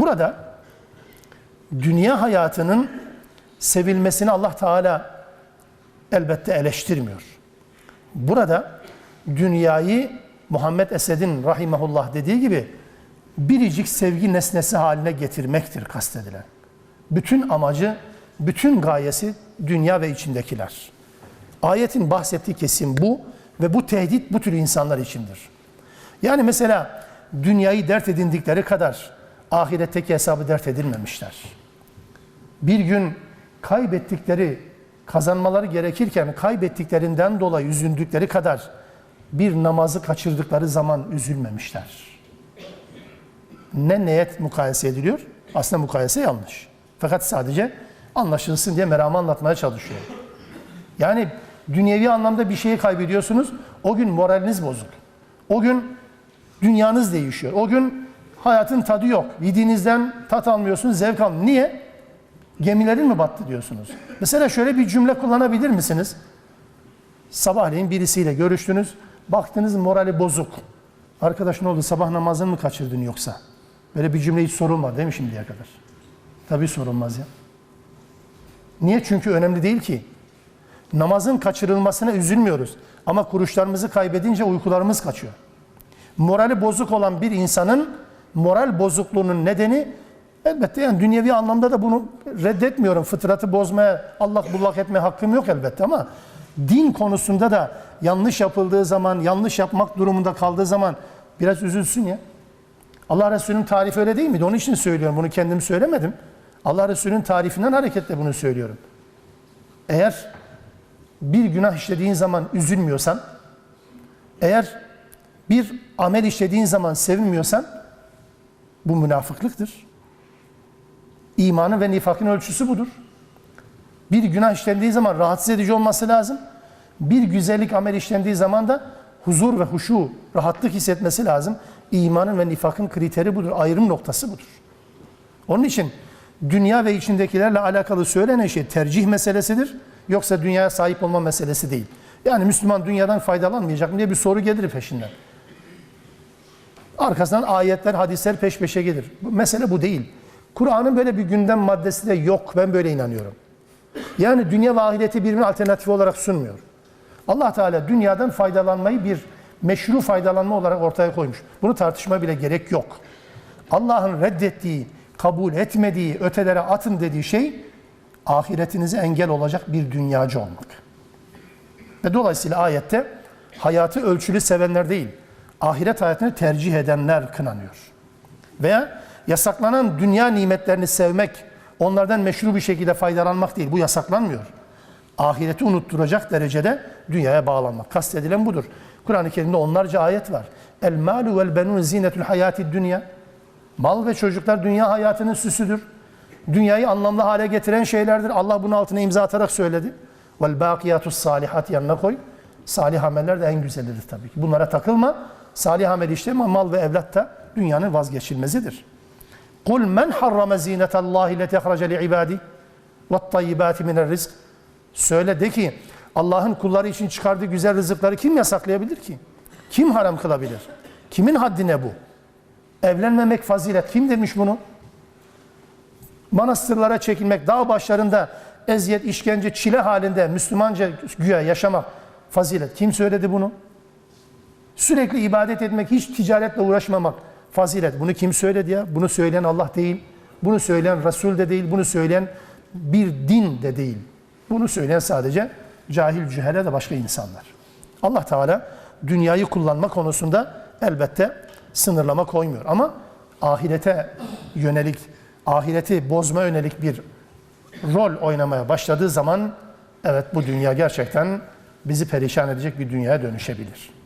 Burada dünya hayatının sevilmesini Allah Teala elbette eleştirmiyor. Burada dünyayı Muhammed Esed'in rahimahullah dediği gibi biricik sevgi nesnesi haline getirmektir kastedilen. Bütün amacı, bütün gayesi dünya ve içindekiler. Ayetin bahsettiği kesim bu ve bu tehdit bu tür insanlar içindir. Yani mesela dünyayı dert edindikleri kadar ahiretteki hesabı dert edilmemişler. Bir gün kaybettikleri, kazanmaları gerekirken kaybettiklerinden dolayı üzüldükleri kadar bir namazı kaçırdıkları zaman üzülmemişler. Ne niyet mukayese ediliyor? Aslında mukayese yanlış. Fakat sadece anlaşılsın diye meramı anlatmaya çalışıyor. Yani dünyevi anlamda bir şeyi kaybediyorsunuz. O gün moraliniz bozuk. O gün dünyanız değişiyor. O gün hayatın tadı yok. Yediğinizden tat almıyorsunuz, zevk almıyorsunuz. Niye? Gemilerin mi battı diyorsunuz? Mesela şöyle bir cümle kullanabilir misiniz? Sabahleyin birisiyle görüştünüz. Baktınız morali bozuk. Arkadaş ne oldu sabah namazını mı kaçırdın yoksa? Böyle bir cümle hiç sorulmadı değil mi şimdiye kadar? Tabii sorulmaz ya. Niye? Çünkü önemli değil ki. Namazın kaçırılmasına üzülmüyoruz. Ama kuruşlarımızı kaybedince uykularımız kaçıyor. Morali bozuk olan bir insanın moral bozukluğunun nedeni elbette yani dünyevi anlamda da bunu reddetmiyorum. Fıtratı bozmaya, Allah bullak etmeye hakkım yok elbette ama din konusunda da yanlış yapıldığı zaman, yanlış yapmak durumunda kaldığı zaman biraz üzülsün ya. Allah Resulü'nün tarifi öyle değil miydi? Onun için söylüyorum. Bunu kendim söylemedim. Allah Resulü'nün tarifinden hareketle bunu söylüyorum. Eğer bir günah işlediğin zaman üzülmüyorsan, eğer bir amel işlediğin zaman sevinmiyorsan, bu münafıklıktır. İmanın ve nifakın ölçüsü budur. Bir günah işlendiği zaman rahatsız edici olması lazım. Bir güzellik amel işlendiği zaman da huzur ve huşu, rahatlık hissetmesi lazım. İmanın ve nifakın kriteri budur, ayrım noktası budur. Onun için dünya ve içindekilerle alakalı söylenen şey tercih meselesidir. Yoksa dünyaya sahip olma meselesi değil. Yani Müslüman dünyadan faydalanmayacak mı diye bir soru gelir peşinden. Arkasından ayetler, hadisler peş peşe gelir. Mesele bu değil. Kur'an'ın böyle bir gündem maddesi de yok. Ben böyle inanıyorum. Yani dünya ve ahireti birbirine alternatif olarak sunmuyor. Allah Teala dünyadan faydalanmayı bir meşru faydalanma olarak ortaya koymuş. Bunu tartışma bile gerek yok. Allah'ın reddettiği, kabul etmediği, ötelere atın dediği şey ahiretinize engel olacak bir dünyacı olmak. Ve dolayısıyla ayette hayatı ölçülü sevenler değil, ahiret hayatını tercih edenler kınanıyor. Veya yasaklanan dünya nimetlerini sevmek, onlardan meşru bir şekilde faydalanmak değil. Bu yasaklanmıyor. Ahireti unutturacak derecede dünyaya bağlanmak. Kastedilen budur. Kur'an-ı Kerim'de onlarca ayet var. El malu vel benun zinetul hayati dünya. Mal ve çocuklar dünya hayatının süsüdür. Dünyayı anlamlı hale getiren şeylerdir. Allah bunun altına imza atarak söyledi. Vel bakiyatus salihat yanına koy. Salih ameller de en güzelidir tabii ki. Bunlara takılma. Salih amel işleme mal ve evlat da dünyanın vazgeçilmezidir. Kul men harrama zinetallahi leti ihrace li ibadi ve tayyibati minel rizk. Söyle de ki Allah'ın kulları için çıkardığı güzel rızıkları kim yasaklayabilir ki? Kim haram kılabilir? Kimin haddine bu? Evlenmemek fazilet. Kim demiş bunu? Manastırlara çekilmek, dağ başlarında eziyet, işkence, çile halinde Müslümanca güya yaşamak fazilet. Kim söyledi bunu? Sürekli ibadet etmek, hiç ticaretle uğraşmamak fazilet. Bunu kim söyledi ya? Bunu söyleyen Allah değil. Bunu söyleyen Resul de değil. Bunu söyleyen bir din de değil. Bunu söyleyen sadece cahil cühele de başka insanlar. Allah Teala dünyayı kullanma konusunda elbette sınırlama koymuyor. Ama ahirete yönelik, ahireti bozma yönelik bir rol oynamaya başladığı zaman evet bu dünya gerçekten bizi perişan edecek bir dünyaya dönüşebilir.